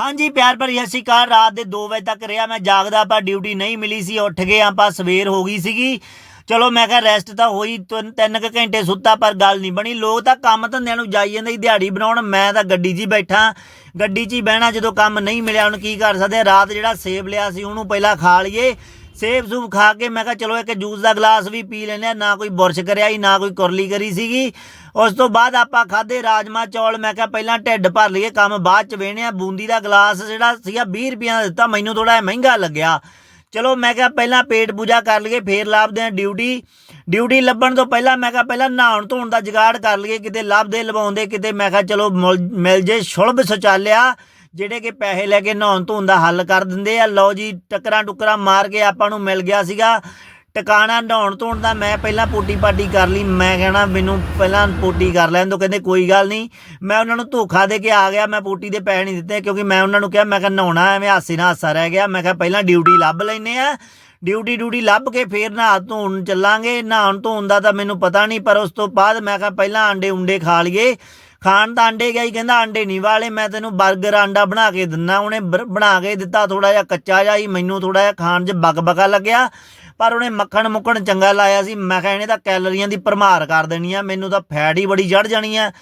ਹਾਂਜੀ, ਪਿਆਰ ਭਰੀ ਸਤਿ ਸ਼੍ਰੀ ਅਕਾਲ। ਰਾਤ ਦੇ 2 ਵਜੇ ਤੱਕ ਰਿਹਾ ਮੈਂ, ਜਾਗਦਾ ਪਰ ਡਿਊਟੀ ਨਹੀਂ ਮਿਲੀ ਸੀ, ਉੱਠ ਗਏ ਆਪਾਂ, ਸਵੇਰ ਹੋ ਗਈ ਸੀਗੀ। ਚਲੋ, ਮੈਂ ਕਿਹਾ ਰੈਸਟ ਤਾਂ ਹੋਈ, ਤਿੰਨ ਤਿੰਨ ਕੁ ਘੰਟੇ ਸੁੱਤਾ, ਪਰ ਗੱਲ ਨਹੀਂ ਬਣੀ। ਲੋਕ ਤਾਂ ਕੰਮ ਧੰਦਿਆਂ ਨੂੰ ਜਾਈ ਜਾਂਦੇ ਸੀ, ਦਿਹਾੜੀ ਬਣਾਉਣ। ਮੈਂ ਤਾਂ ਗੱਡੀ 'ਚ ਹੀ ਬੈਠਾ। ਗੱਡੀ 'ਚ ਹੀ ਬਹਿਣਾ, ਜਦੋਂ ਕੰਮ ਨਹੀਂ ਮਿਲਿਆ, ਹੁਣ ਕੀ ਕਰ ਸਕਦੇ ਰਾਤ ਜਿਹੜਾ ਸੇਬ ਲਿਆ ਸੀ, ਉਹਨੂੰ ਪਹਿਲਾਂ ਖਾ ਲਈਏ। ਸੇਬ ਸੂਬ ਖਾ ਕੇ ਮੈਂ ਕਿਹਾ ਚਲੋ ਇੱਕ ਜੂਸ ਦਾ ਗਲਾਸ ਵੀ ਪੀ ਲੈਂਦੇ ਹਾਂ, ਨਾ ਕੋਈ ਬੁਰਸ਼ ਕਰਿਆ ਹੀ ਨਾ ਕੋਈ ਕੁਰਲੀ ਕਰੀ ਸੀਗੀ। ਉਸ ਤੋਂ ਬਾਅਦ ਆਪਾਂ ਖਾਦੇ ਰਾਜਮਾ ਚੌਲ, ਮੈਂ ਕਿਹਾ ਪਹਿਲਾਂ ਢਿੱਡ ਭਰ ਲਈਏ, ਕੰਮ ਬਾਅਦ ਚ ਵੇਹਣੇ ਆ ਬੂੰਦੀ ਦਾ ਗਲਾਸ ਜਿਹੜਾ ਸੀਗਾ 20 ਰੁਪਈਆ ਦਾ ਦਿੱਤਾ, ਮੈਨੂੰ ਥੋੜਾ ਮਹਿੰਗਾ ਲੱਗਿਆ। ਚਲੋ ਮੈਂ ਕਿਹਾ ਪਹਿਲਾਂ ਪੇਟ ਪੂਜਾ ਕਰ ਲਈਏ, ਫੇਰ ਲੱਭਦੇ ਆ ਡਿਊਟੀ। ਡਿਊਟੀ ਲੱਭਣ ਤੋਂ ਪਹਿਲਾਂ ਮੈਂ ਕਿਹਾ ਪਹਿਲਾਂ ਨਹਾਉਣ ਧੋਣ ਦਾ ਜਗਾੜ ਕਰ ਲਈਏ, ਕਿਤੇ ਲੱਭਦੇ, ਲਵਾਉਂਦੇ, ਕਿਤੇ ਮੈਂ ਕਿਹਾ ਚਲੋ ਮੁਲ- ਮਿਲ ਜੇ, ਸ਼ੁਲਭ ਸ਼ੌਚਾਲਿਆ। ਜਿਹੜੇ ਕਿ ਪੈਸੇ ਲੈ ਕੇ ਨਹਾਉਣ ਧੋਣ ਦਾ ਹੱਲ ਕਰ ਦਿੰਦੇ ਆ। ਲਓ ਜੀ, ਟੱਕਰਾਂ ਟੁਕਰਾਂ ਮਾਰ ਕੇ ਆਪਾਂ ਨੂੰ ਮਿਲ ਗਿਆ ਸੀਗਾ। ਟਿਕਾਣਾ ਨਹਾਉਣ ਧੋਣ ਦਾ ਮੈਂ ਪਹਿਲਾਂ ਪੋਟੀ ਪਾਟੀ ਕਰ ਲਈ। ਮੈਂ ਕਹਿਣਾ, ਮੈਨੂੰ ਪਹਿਲਾਂ ਪੋਟੀ ਕਰ ਲੈਣ ਤੋਂ ਕਹਿੰਦੇ ਕੋਈ ਗੱਲ ਨਹੀਂ। ਮੈਂ ਉਹਨਾਂ ਨੂੰ ਧੋਖਾ ਦੇ ਕੇ ਆ ਗਿਆ। ਮੈਂ ਪੋਟੀ ਦੇ ਪੈਸੇ ਨਹੀਂ ਦਿੱਤੇ, ਕਿਉਂਕਿ ਮੈਂ ਉਹਨਾਂ ਨੂੰ ਕਿਹਾ, ਮੈਂ ਕਿਹਾ ਨਹਾਉਣਾ ਐਵੇਂ ਹਾਸੇ ਨਾਲ ਹਾਸਾ ਰਹਿ ਗਿਆ। ਮੈਂ ਕਿਹਾ ਪਹਿਲਾਂ ਡਿਊਟੀ ਲੱਭ ਲੈਨੇ ਆ। ਡਿਊਟੀ ਡਿਊਟੀ ਲੱਭ ਕੇ ਫੇਰ ਨਹਾ ਧੋਣ ਚੱਲਾਂਗੇ। ਨਹਾਉਣ ਧੋਣ ਦਾ ਤਾਂ ਮੈਨੂੰ ਪਤਾ ਨਹੀਂ, ਪਰ ਉਸ ਤੋਂ ਬਾਅਦ ਮੈਂ ਕਿਹਾ, ਪਹਿਲਾਂ ਆਂਡੇ ਉਂਡੇ ਖਾ ਲਈਏ। ਖਾਣ ਤਾਂ ਆਂਡੇ ਗਿਆ ਹੀ ਕਹਿੰਦਾ ਆਂਡੇ ਨਹੀਂ ਵਾਲੇ, ਮੈਂ ਤੈਨੂੰ 버ਗਰ ਆਂਡਾ ਬਣਾ ਕੇ ਦਿੰਨਾ, ਉਹਨੇ ਬਰ- ਬਣਾ ਕੇ ਦਿੱਤਾ ਥੋੜਾ ਜਿਹਾ ਕੱਚਾ ਜਿਹਾ ਹੀ, ਮੈਨੂੰ ਥੋੜਾ ਜਿਹਾ ਖਾਣ 'ਚ ਬਕਬਕਾ ਲੱਗਿਆ। ਪਰ ਉਹਨੇ ਮੱਖਣ ਮੁੱਕਣ ਚੰਗਾ ਲਾਇਆ ਸੀ। ਮੈਂ ਕਿਹਾ ਇਹਨੇ ਤਾਂ ਕੈਲਰੀਆਂ ਦੀ ਭਰਮਾਰ ਕਰ ਦੇਣੀ ਆ, ਮੈਨੂੰ ਤਾਂ ਫੈਟ ਹੀ ਬੜੀ ਚੜ ਜਾਣੀ ਆ।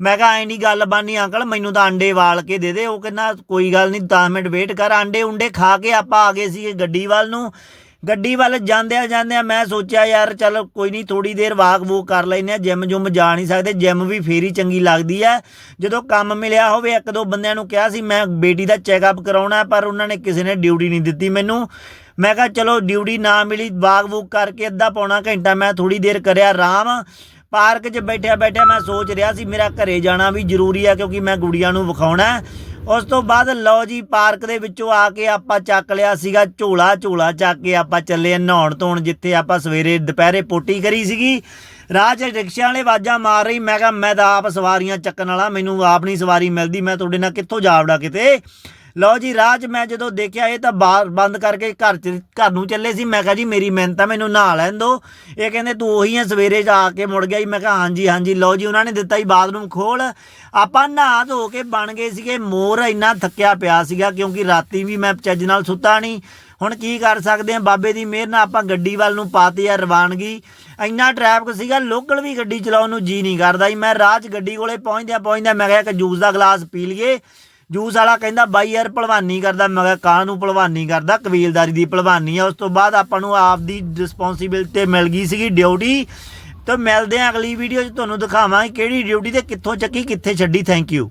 ਮੈਂ ਕਿਹਾ ਐ ਨਹੀਂ ਗੱਲ ਬਾਨੀ ਅੰਕਲ, ਮੈਨੂੰ ਤਾਂ ਅੰਡੇ ਵਾਲ ਕੇ ਦੇ ਦੇ, ਉਹ ਕਹਿੰਦਾ, ਕੋਈ ਗੱਲ ਨਹੀਂ 10 ਮਿੰਟ ਵੇਟ ਕਰ ਅੰਡੇ ਉਂਡੇ ਖਾ ਕੇ ਆਪਾਂ ਆ ਗਏ ਸੀ ਗੱਡੀ ਵੱਲ ਨੂੰ। ਗੱਡੀ ਵੱਲ ਜਾਂਦਿਆਂ ਜਾਂਦਿਆਂ ਮੈਂ ਸੋਚਿਆ, ਯਾਰ ਚਲ ਕੋਈ ਨਹੀਂ ਥੋੜੀ ਦੇਰ ਵਾਕ ਵੂਕ ਕਰ ਲੈਨੇ ਆ ਜਿਮ ਜੁਮ ਜਾ ਨਹੀਂ ਸਕਦੇ, ਜਿਮ ਵੀ ਫੇਰੀ ਚੰਗੀ ਲੱਗਦੀ ਆ ਜਦੋਂ ਕੰਮ ਮਿਲਿਆ ਹੋਵੇ, ਇੱਕ ਦੋ ਬੰਦਿਆਂ ਨੂੰ ਕਿਹਾ ਸੀ, ਮੈਂ ਬੇਟੀ ਦਾ ਚੈੱਕਅਪ ਕਰਾਉਣਾ ਪਰ ਉਹਨਾਂ ਨੇ ਕਿਸੇ ਨੇ ਡਿਊਟੀ ਨਹੀਂ ਦਿੱਤੀ ਮੈਨੂੰ। ਮੈਂ ਕਿਹਾ, ਚਲੋ, ਡਿਊਟੀ ਨਾ ਮਿਲੀ, ਵਾਕ ਵੂਕ ਕਰਕੇ ਅੱਧਾ ਪੌਣਾ ਘੰਟਾ ਮੈਂ ਥੋੜੀ ਦੇਰ ਕਰਿਆ ਆਰਾਮ। ਪਾਰਕ 'ਚ ਬੈਠਿਆ ਬੈਠਿਆ ਮੈਂ ਸੋਚ ਰਿਹਾ ਸੀ ਮੇਰਾ ਘਰੇ ਜਾਣਾ ਵੀ ਜ਼ਰੂਰੀ ਹੈ ਕਿਉਂਕਿ ਮੈਂ ਗੁੜੀਆਂ ਨੂੰ ਵਿਖਾਉਣਾ ਉਸ ਤੋਂ ਬਾਅਦ ਲਓ ਜੀ ਪਾਰਕ ਦੇ ਵਿੱਚੋਂ ਆ ਕੇ ਆਪਾਂ ਚੱਕ ਲਿਆ ਸੀਗਾ ਝੋਲਾ ਝੋਲਾ ਚੱਕ ਕੇ ਆਪਾਂ ਚੱਲੇ ਨਹਾਉਣ ਧੋਣ ਜਿੱਥੇ ਆਪਾਂ ਸਵੇਰੇ ਦੁਪਹਿਰੇ ਪੋਟੀ ਕਰੀ ਸੀਗੀ। ਰਾਹ 'ਚ ਰਿਕਸ਼ਿਆਂ ਵਾਲੇ ਆਵਾਜ਼ਾਂ ਮਾਰ ਰਹੀ, ਮੈਂ ਕਿਹਾ, ਮੈਂ ਤਾਂ ਆਪ ਸਵਾਰੀਆਂ ਚੱਕਣ ਵਾਲਾ, ਮੈਨੂੰ ਆਪ ਨਹੀਂ ਸਵਾਰੀ ਮਿਲਦੀ, ਮੈਂ ਤੁਹਾਡੇ ਨਾਲ ਕਿੱਥੋਂ ਜਾਵੜਾ ਕਿਤੇ? ਲਓ ਜੀ, ਰਾਹ 'ਚ ਮੈਂ ਜਦੋਂ ਦੇਖਿਆ ਇਹ ਤਾਂ ਬਾਹਰ ਬੰਦ ਕਰਕੇ ਘਰ 'ਚ, ਘਰ ਨੂੰ ਚੱਲੇ ਸੀ, ਮੈਂ ਕਿਹਾ ਜੀ, ਮੇਰੀ ਮਿਹਨਤ ਆ, ਮੈਨੂੰ ਨਹਾ ਲੈਣ ਦੋ ਇਹ ਕਹਿੰਦੇ, ਤੂੰ ਉਹੀ ਹੈ ਸਵੇਰੇ ਜਾ ਕੇ ਮੁੜ ਗਿਆ ਜੀ। ਮੈਂ ਕਿਹਾ, ਹਾਂਜੀ ਹਾਂਜੀ। ਲਓ ਜੀ, ਉਹਨਾਂ ਨੇ ਦਿੱਤਾ ਹੀ ਬਾਥਰੂਮ ਖੋਲ ਆਪਾਂ ਨਹਾ ਧੋ ਕੇ ਬਣ ਗਏ ਸੀਗੇ। ਮੋਰ ਇੰਨਾ ਥੱਕਿਆ ਪਿਆ ਸੀਗਾ, ਕਿਉਂਕਿ ਰਾਤੀ ਵੀ ਮੈਂ ਚੱਜ ਨਾਲ ਸੁੱਤਾ ਨਹੀਂ ਹੁਣ ਕੀ ਕਰ ਸਕਦੇ ਆ? ਬਾਬੇ ਦੀ ਮਿਹਰ ਨਾਲ ਆਪਾਂ ਗੱਡੀ ਵੱਲ ਨੂੰ ਪਾਤੀ ਆ ਰਵਾਨਗੀ। ਇੰਨਾ ਟ੍ਰੈਫਿਕ ਸੀਗਾ ਲੋਕਲ ਵੀ ਗੱਡੀ ਚਲਾਉਣ ਨੂੰ ਜੀ ਨਹੀਂ ਕਰਦਾ ਜੀ। ਮੈਂ ਰਾਹ 'ਚ ਗੱਡੀ ਕੋਲੇ ਪਹੁੰਚਦਿਆਂ ਪਹੁੰਚਦਿਆਂ ਮੈਂ ਕਿਹਾ, ਇੱਕ ਜੂਸ ਦਾ ਗਲਾਸ ਪੀ ਲਈਏ। ਜੂਸ ਵਾਲਾ ਕਹਿੰਦਾ, ਬਾਈ ਯਾਰ ਭਲਵਾਨੀ ਕਰਦਾ, ਮੈਂ ਕਿਹਾ ਕਾਂ ਨੂੰ ਭਲਵਾਨੀ ਕਰਦਾ, ਕਬੀਲਦਾਰੀ ਦੀ ਭਲਵਾਨੀ ਆ। ਉਸ ਤੋਂ ਬਾਅਦ ਆਪਾਂ ਨੂੰ ਆਪ ਦੀ ਰਿਸਪੌਂਸਿਬਿਲਟੀ ਮਿਲ ਗਈ ਸੀਗੀ ਡਿਊਟੀ ਤੇ ਮਿਲਦੇ ਆ ਅਗਲੀ ਵੀਡੀਓ 'ਚ, ਤੁਹਾਨੂੰ ਦਿਖਾਵਾਂਗੇ ਕਿਹੜੀ ਡਿਊਟੀ ਤੇ ਕਿੱਥੋਂ ਚੱਕੀ, ਕਿੱਥੇ ਛੱਡੀ ਥੈਂਕ ਯੂ